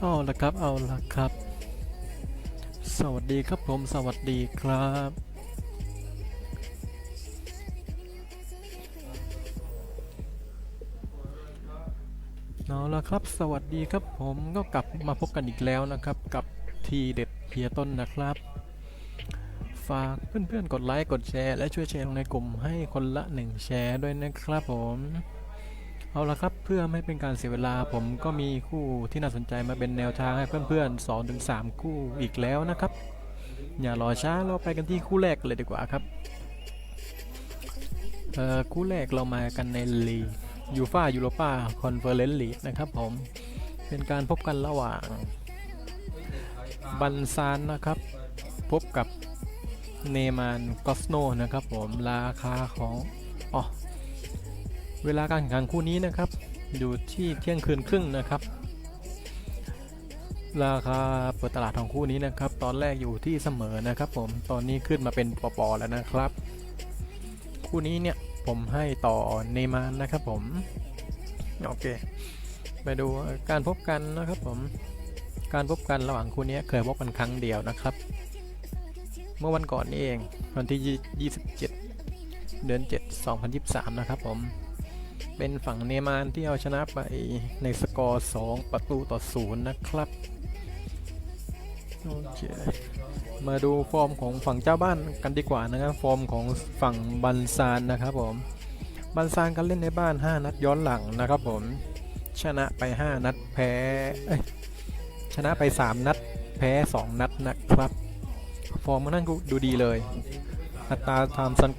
เอาละครับ เอาละครับ สวัสดีครับผม สวัสดีครับ เอาละครับ สวัสดีครับผมก็กลับมาพบกันอีกแล้วนะครับ กับทีเด็ดเพียต้นนะครับ ฝากเพื่อนๆ กดไลค์ กดแชร์ และช่วยแชร์ลงในกลุ่มให้คนละหนึ่งแชร์ด้วยนะครับผม เอาละครับเพื่อไม่เป็นการเสียเวลาผมก็มีคู่ที่น่าสนใจมาเป็นแนวทางให้เพื่อนๆ2-3ถึง3คู่อีกแล้วนะครับ อย่ารอช้าเราไปกันที่คู่แรกเลยดีกว่าครับเอ่อคู่แรกเรามากันในลียูฟายูโรปาคอนเฟอเรนซ์ลีนะครับผมเป็นการพบกันระหว่างบันซานนะครับ พบกับเนมานกอสโนนะครับผมราคาของอ๋อ เวลาการแข่งขันคู่นี้นะครับ อยู่ที่เที่ยงคืนครึ่งนะครับ ราคาเปิดตลาดของคู่นี้นะครับ ตอนแรกอยู่ที่เสมอนะครับ ผมตอนนี้ขึ้นมาเป็นปปแล้วนะครับ คู่นี้เนี่ยผมให้ต่อเนมานนะครับผมโอเคไปดูการพบกันนะครับผมการพบกันระหว่างคู่นี้เคยพบกันครั้งเดียวนะครับ เมื่อวันก่อนนี่เองวันที่ 27 เดือน 7 2023 นะครับผม เป็นฝั่งเนมานที่เอาชนะไปในสกอร์ 2 ประตูต่อ 0 นะครับ โอเค มาดูฟอร์มของฝั่งเจ้าบ้านกันดีกว่านะครับ ฟอร์มของฝั่งบันซานนะครับผม บันซานกันเล่นในบ้าน 5 นัดย้อนหลังนะครับผม ชนะไป 5 นัดแพ้ชนะไป 3 นัด แพ้ 2 นัดนะครับ ฟอร์มมันนั่นดูดีเลย อัตราทำสัน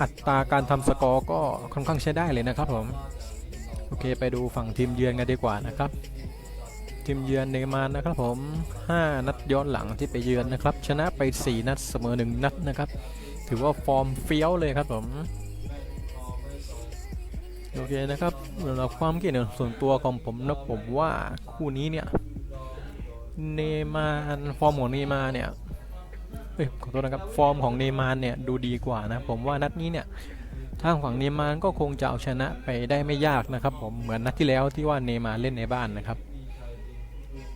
อัตราการทำสกอร์ก็ค่อนข้างใช้ได้เลยนะครับผมโอเคไปดูฝั่งทีมเยือนกันดีกว่านะครับทีมเยือนเนมานนะครับผม 5 นัดย้อนหลังที่ไปเยือนนะครับ ชนะไป 4 นัดเสมอ 1 นัดนะครับ ถือว่าฟอร์มเฟี้ยวเลยครับผมโอเคนะครับสำหรับความคิดเห็นส่วนตัวของผมนะผมว่าคู่นี้เนี่ยเนมานฟอร์มของเนมานเนี่ย เอ้ยขอโทษนะครับฟอร์มของเนมานเนี่ยดูดีกว่านะผมว่านัดนี้เนี่ยทางฝั่งเนมานก็คงจะเอาชนะไปได้ไม่ยากนะครับ ผมเหมือนนัดที่แล้วที่ว่าเนมานเล่นในบ้านนะครับ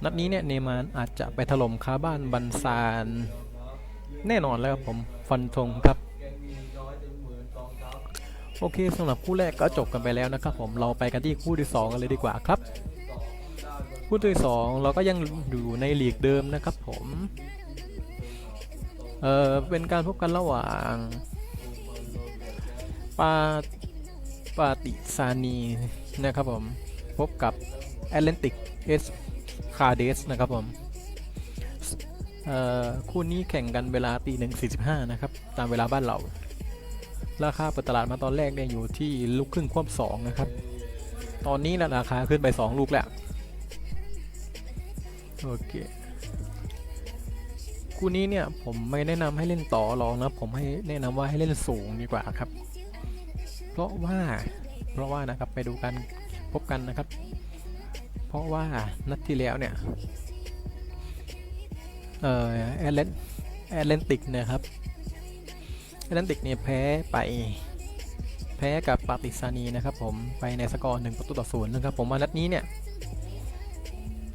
นัดนี้เนี่ยเนมานอาจจะไปถล่มคาบ้านบันซานแน่นอนแล้วครับผมฟันธงครับโอเคสำหรับคู่แรกก็จบกันไปแล้วนะครับผมเราไปกันที่คู่ที่สองกันเลยดีกว่าครับ คู่ที่สองเราก็ยังอยู่ในลีกเดิมนะครับผม เออเป็นการพบกันระหว่างปาปาติซานีนะครับผมพบกับแอตแลนติกเอสคาเดสนะครับผมเออคู่นี้แข่งกันเวลาตีหนึ่งสี่สิบห้านะครับ ตามเวลาบ้านเรา ราคาเปิดตลาดมาตอนแรกเนี่ยอยู่ที่ลูกครึ่งควบสองนะครับ ตอนนี้นะราคาขึ้นไป2ลูกแล้ว โอเค คู่นี้เนี่ยผมไม่แนะนำให้เล่นต่อรองนะผมให้แนะนำว่าให้เล่นสูงดีกว่าครับ เพราะว่าเพราะว่านะครับไปดูกันพบกันนะครับ เพราะว่านัดที่แล้วเนี่ยเอ่อแอตเลนแอตแลนติกนะครับแอตแลนติกเนี่ยแพ้ไปแพ้กับปาติซานีนะครับผมไปในสกอร์หนึ่งประตูต่อศูนย์นะครับผมว่านัดนี้เนี่ย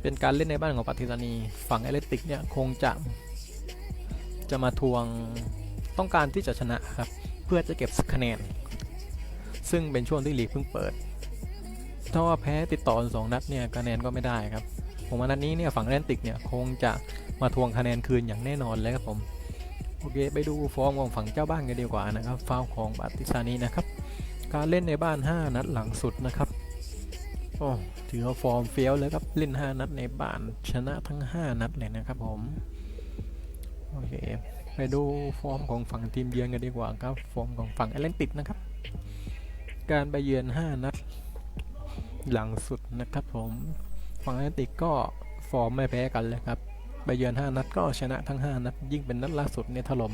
เป็นการเล่นในบ้านของปาติซานี ฝั่งแอตแลนติกเนี่ยคงจะ จะมาทวงต้องการที่จะชนะครับ เพื่อจะเก็บคะแนน ซึ่งเป็นช่วงที่ลีกเพิ่งเปิด ถ้าว่าแพ้ติดต่อสองนัดเนี่ยคะแนนก็ไม่ได้ครับ ผมว่านัดนี้เนี่ยฝั่งแอตแลนติกเนี่ยคงจะมาทวงคะแนนคืนอย่างแน่นอนเลยครับผมโอเคไปดูฟอร์มของฝั่งเจ้าบ้านกันดีกว่านะครับฟาวของบาติซานีนะครับ การเล่นในบ้าน 5 นัดหลังสุดนะครับโอ้ถือว่าฟอร์มเฟี้ยวเลยครับเล่น 5 นัดในบ้านชนะทั้ง 5 นัดเลยนะครับผม โอเคไปดูฟอร์มของฝั่งทีมเยือนกันดีกว่าครับ ฟอร์มของฝั่งแอตแลนติกนะครับ การไปเยือน 5 นัด หลังสุดนะครับผม ฝั่งแอตแลนติกก็ฟอร์มไม่แพ้กันเลยครับ ไปเยือน 5 นัดก็ชนะทั้ง 5 นัด ยิ่งเป็นนัดล่าสุดเนี่ยถล่ม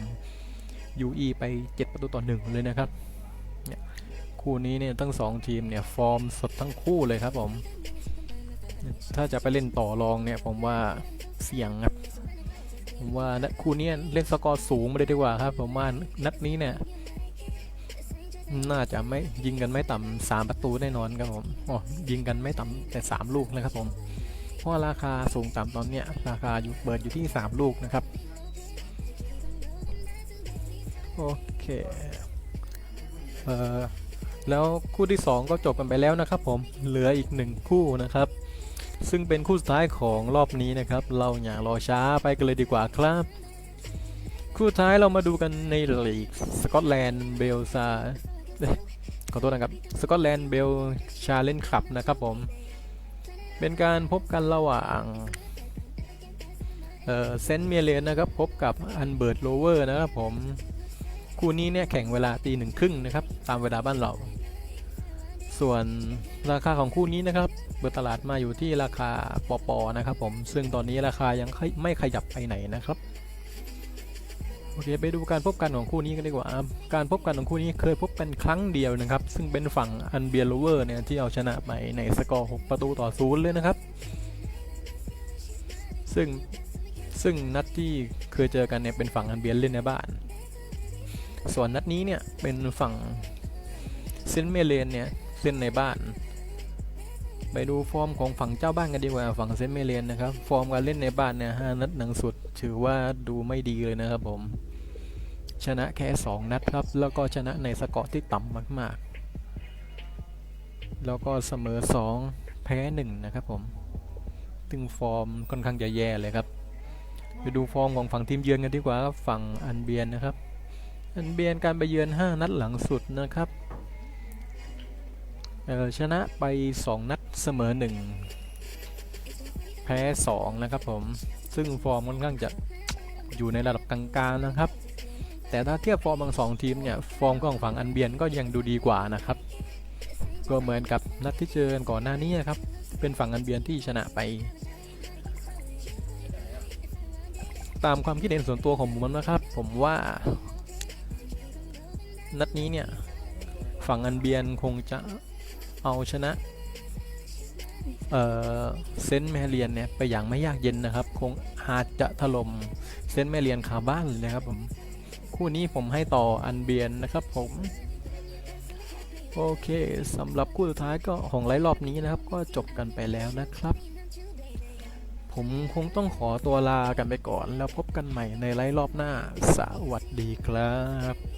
UE ไป 7 ประตูต่อ 1 เลยนะครับ เนี่ยคู่นี้เนี่ยทั้ง 2 ทีมเนี่ยฟอร์มสดทั้งคู่เลยครับผม ถ้าจะไปเล่นต่อรองเนี่ยผมว่าเสี่ยงครับ ผมว่านัดคู่นี้เล่นสกอร์สูงมาเลยดีกว่าครับผมว่านัดนี้เนี่ยน่าจะไม่ยิงกันไม่ต่ำสามประตูแน่นอนครับผมอ๋อยิงกันไม่ต่ำแต่สามลูกนะครับผมเพราะราคาสูงต่ำตอนเนี้ยราคาอยู่เปิดอยู่ที่3ลูกนะครับโอเคเอ่อแล้วคู่ที่ 2 ก็จบกันไปแล้วนะครับผมเหลืออีกหนึ่งคู่นะครับ ซึ่งเป็นคู่สุดท้ายของรอบนี้นะครับ เราอย่ารอช้าไปกันเลยดีกว่าครับ คู่ท้ายเรามาดูกันในลีกสกอตแลนด์เบลซาขอโทษนะครับสกอตแลนด์เบลชาเลนจ์คับนะครับผม เป็นการพบกันระหว่างเซนต์เมเลนนะครับ พบกับอันเบิร์ตโลเวอร์นะครับผม คู่นี้เนี่ยแข่งเวลาตีหนึ่งครึ่งนะครับ ตามเวลาบ้านเรา ส่วนราคาของคู่นี้นะครับ เปิดตลาดมาอยู่ที่ราคาปอปอนะครับผม ซึ่งตอนนี้ราคายังไม่ขยับไปไหนนะครับโอเคไปดูการพบกันของคู่นี้กันดีกว่าครับการพบกันของคู่นี้เคยพบกันครั้งเดียวนะครับ ซึ่งเป็นฝั่งอันเบียโลเวอร์เนี่ยที่เอาชนะไปในสกอร์ 6 ประตูต่อศูนย์เลยนะครับ ซึ่งซึ่งนัดที่เคยเจอกันเนี่ยเป็นฝั่งอันเบียนเล่นในบ้าน ส่วนนัดนี้เนี่ยเป็นฝั่งเซนต์เมเลนเนี่ย เล่นในบ้าน ไปดูฟอร์มของฝั่งเจ้าบ้านกันดีกว่าฝั่งเซนเมเลนนะครับ ฟอร์มการเล่นในบ้านเนี่ยห้านัดหนังสุด ถือว่าดูไม่ดีเลยนะครับผม ชนะแค่ 2 นัดครับ แล้วก็ชนะในสกอร์ที่ต่ำมากๆ แล้วก็เสมอ 2 แพ้ 1 นะครับผมตึงฟอร์มค่อนข้างจะแย่เลยครับไปดูฟอร์มของฝั่งทีมเยือนกันดีกว่าครับฝั่งอันเบียนนะครับ อันเบียนการไปเยือน 5 นัดหลังสุดนะครับ เออชนะไป 2 นัดเสมอ 1 แพ้ 2 นะครับผม ซึ่งฟอร์มค่อนข้างจะอยู่ในระดับกลางๆนะครับ แต่ถ้าเทียบฟอร์มของสองทีมเนี่ย ฟอร์มของฝั่งอันเบียนก็ยังดูดีกว่านะครับ ก็เหมือนกับนัดที่เจอกันก่อนหน้านี้นะครับ เป็นฝั่งอันเบียนที่ชนะไป ตามความคิดเห็นส่วนตัวของผมนะครับ ผมว่า นัดนี้เนี่ย ฝั่งอันเบียนคงจะ เอาชนะเซนต์แมเรียนเนี่ยไปอย่างไม่ยากเย็นนะครับ คงอาจจะถล่มเซนต์แมเรียนคาบ้านเลยนะครับผมคู่นี้ผมให้ต่ออันเบียนนะครับ ผมโอเคสำหรับคู่สุดท้ายก็ของไลฟ์รอบนี้นะครับ ก็จบกันไปแล้วนะครับ ผมคงต้องขอตัวลากันไปก่อน แล้วพบกันใหม่ในไลฟ์รอบหน้า สวัสดีครับ